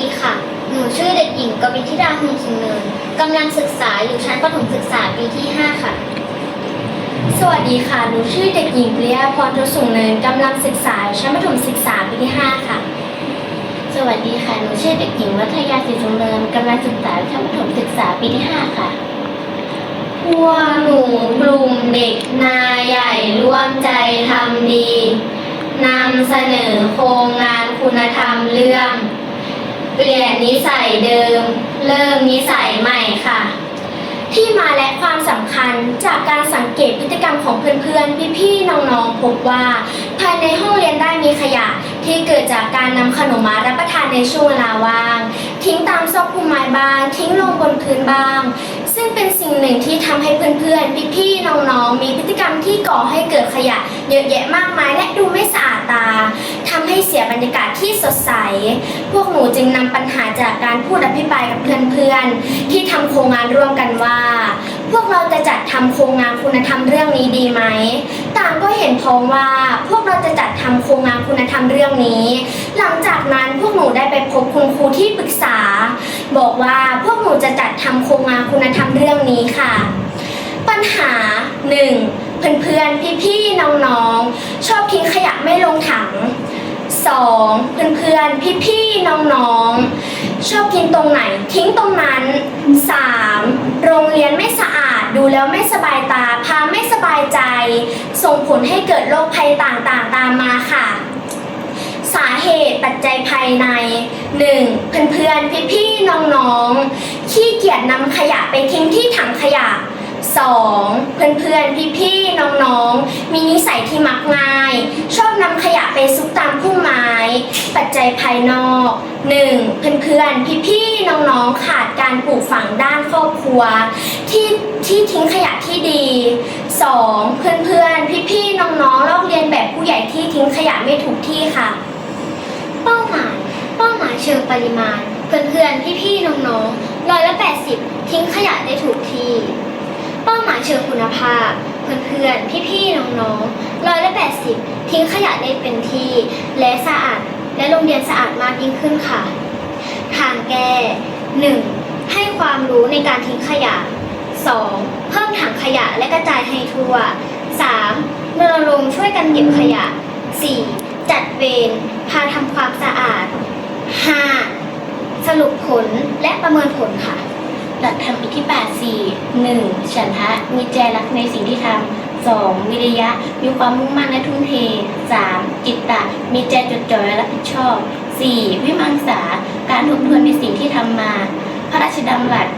ดีค่ะ หนูชื่อเด็กหญิงกบิธิดาหงสิงเนินกำลังศึกษาอยู่ชั้นประถมศึกษาปีที่ 5 ค่ะ สวัสดีค่ะ หนูชื่อเด็กหญิงปริยาพรทุสุงเนินกำลังศึกษาอยู่ชั้นประถมศึกษาปีที่ 5 ค่ะ สวัสดีค่ะ หนูชื่อเด็กหญิงวัทยาศรีจงเนินกำลังศึกษาอยู่ชั้นประถมศึกษาปีที่ 5 ค่ะพวกหนูกลุ่มเด็กนาใหญ่ร่วมใจทำดีนำเสนอโครงงานคุณธรรมเรื่อง เปลี่ยนนิสัยเดิม เริ่มนิสัยใหม่ค่ะ ที่มาและความสำคัญจากการสังเกตพฤติกรรมของเพื่อนๆ พี่ๆ น้องๆ พบว่า ภายในห้องเรียนได้มีขยะที่เกิดจากการนำขนมมารับประทานในช่วงเวลาว่าง ทิ้งตามซอกพุ่มไม้บ้าง ทิ้งลงบนพื้นบ้าง ซึ่งเป็นสิ่งหนึ่งที่ทำให้เพื่อนๆ พี่ๆ น้องๆ มีพฤติกรรมที่ก่อให้เกิดขยะเยอะแยะมากมายและดูไม่สะอาดตา ให้เสียบรรยากาศที่สดใส พวกหนูจึงนำปัญหาจากการพูดอภิปรายกับเพื่อนๆ ที่ทำโครงงานร่วมกันว่า พวกเราจะจัดทำโครงงานคุณธรรมเรื่องนี้ดีไหม ต่างก็เห็นพ้องว่าพวกเราจะจัดทำโครงงานคุณธรรมเรื่องนี้ หลังจากนั้นพวกหนูได้ไปพบคุณครูที่ปรึกษา บอกว่าพวกหนูจะจัดทำโครงงานคุณธรรมเรื่องนี้ค่ะ ปัญหา 1. เพื่อนๆ พี่ๆ น้องๆ ชอบทิ้งขยะไม่ลงถัง 2. เพื่อนๆ พี่ๆ น้องๆ ชอบกินตรงไหนทิ้งตรงนั้น 3. โรงเรียนไม่สะอาดดูแล้วไม่สบายตาพาไม่สบายใจ ส่งผลให้เกิดโรคภัยต่างๆ ตามมาค่ะ สาเหตุปัจจัยภายใน 1. เพื่อนๆ พี่ๆ น้องๆ ขี้เกียจนำขยะไปทิ้งที่ถังขยะ 2. เพื่อนๆ พี่ๆ น้องๆ มีนิสัยที่มักง่าย ชอบนำขยะไปซุกตามพุ่มไม้ ปัจจัยภายนอก 1. เพื่อนๆ พี่ๆ น้องๆ ขาดการปลูกฝังด้านครอบครัว ที่ที่ทิ้งขยะที่ดี 2. เพื่อนๆ พี่ๆ น้องๆ ลอกเรียนแบบผู้ใหญ่ที่ทิ้งขยะไม่ถูกที่ค่ะ เป้าหมายเป้าหมายเชิงปริมาณ เพื่อนๆ พี่ๆ น้องๆร้อยละ80 ทิ้งขยะได้ถูกที่ เป้าหมายเชิงคุณภาพ พื่อนๆ พี่ๆ น้องๆร้อยละแปดสิบทิ้งขยะได้เป็นที่ และสะอาด และโรงเรียนสะอาดมากยิ่งขึ้นค่ะ ทางแก้ 1. ให้ความรู้ในการทิ้งขยะ 2. เพิ่มถังขยะและกระจายให้ทั่ว 3. รณรงค์ช่วยกันเก็บขยะ 4. จัดเวรพาทำความสะอาด 5. สรุปผลและประเมินผลค่ะ หลักธรรมอิทธิบาทสี่หนึ่งฉันทะมีใจรักในสิ่งที่ทำสองวิริยะมีความมุ่งมั่นและทุ่มเทสามจิตตะมีใจจดจ่อและรับผิดชอบสี่วิมังสาการทบทวนในสิ่งที่ทำมา พระราชดำรัส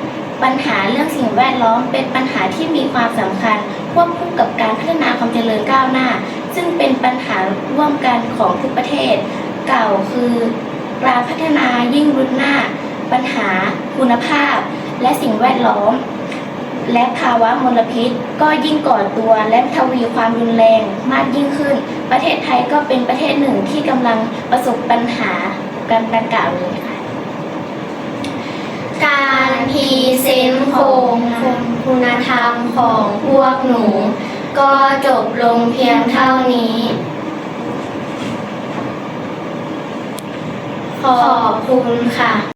ปัญหาเรื่องสิ่งแวดล้อมเป็นปัญหาที่มีความสำคัญควบคู่กับการพัฒนาความเจริญก้าวหน้า ซึ่งเป็นปัญหาร่วมกันของทุกประเทศ เก่าคือการพัฒนายิ่งรุดหน้า ปัญหาคุณภาพ และสิ่งแวดล้อม และภาวะมลพิษ ก็ยิ่งก่อตัวและทวีความรุนแรงมากยิ่งขึ้น ประเทศไทยก็เป็นประเทศหนึ่งที่กำลังประสบปัญหาการดังกล่าวนี้ค่ะการพรีเซนต์โครงคุณธรรมของพวกหนู ก็จบลงเพียงเท่านี้ ขอบคุณค่ะ